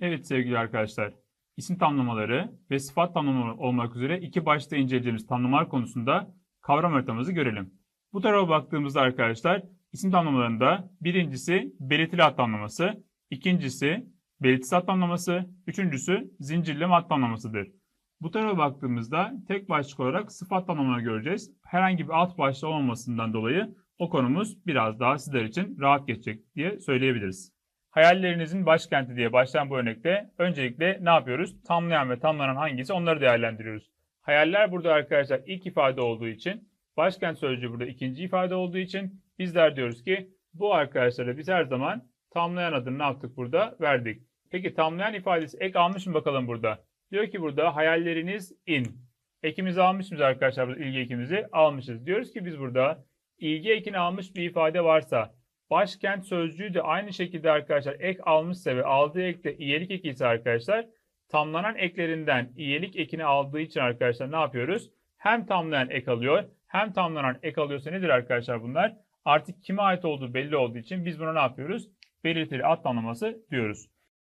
Evet sevgili arkadaşlar, isim tamlamaları ve sıfat tamlamaları olmak üzere iki başta inceleyeceğimiz tamlamalar konusunda kavram haritamızı görelim. Bu tarafa baktığımızda arkadaşlar isim tamlamalarında birincisi belirtili ad tamlaması, ikincisi belirtisiz ad tamlaması, üçüncüsü zincirleme ad tamlamasıdır. Bu tarafa baktığımızda tek başlık olarak sıfat tamlamaları göreceğiz. Herhangi bir alt başlığı olmamasından dolayı o konumuz biraz daha sizler için rahat geçecek diye söyleyebiliriz. Hayallerinizin başkenti diye başlayan bu örnekte öncelikle ne yapıyoruz? Tamlayan ve tamlanan hangisi onları değerlendiriyoruz. Hayaller burada arkadaşlar ilk ifade olduğu için, başkent sözcüğü burada ikinci ifade olduğu için bizler diyoruz ki bu arkadaşlara biz her zaman tamlayan adını ne yaptık burada? Verdik. Peki tamlayan ifadesi ek almış mı bakalım burada? Diyor ki burada hayalleriniz in. Ekimizi almış mıyız arkadaşlar? İlgi ekimizi almışız. Diyoruz ki biz burada ilgi ekini almış bir ifade varsa başkent sözcüğü de aynı şekilde arkadaşlar ek almışsa ve aldığı ek de iyelik eki ise arkadaşlar tamlanan eklerinden iyelik ekini aldığı için arkadaşlar ne yapıyoruz? Hem tamlayan ek alıyor hem tamlanan ek alıyorsa nedir arkadaşlar bunlar? Artık kime ait olduğu belli olduğu için biz buna ne yapıyoruz? Belirtili ad tamlaması diyoruz.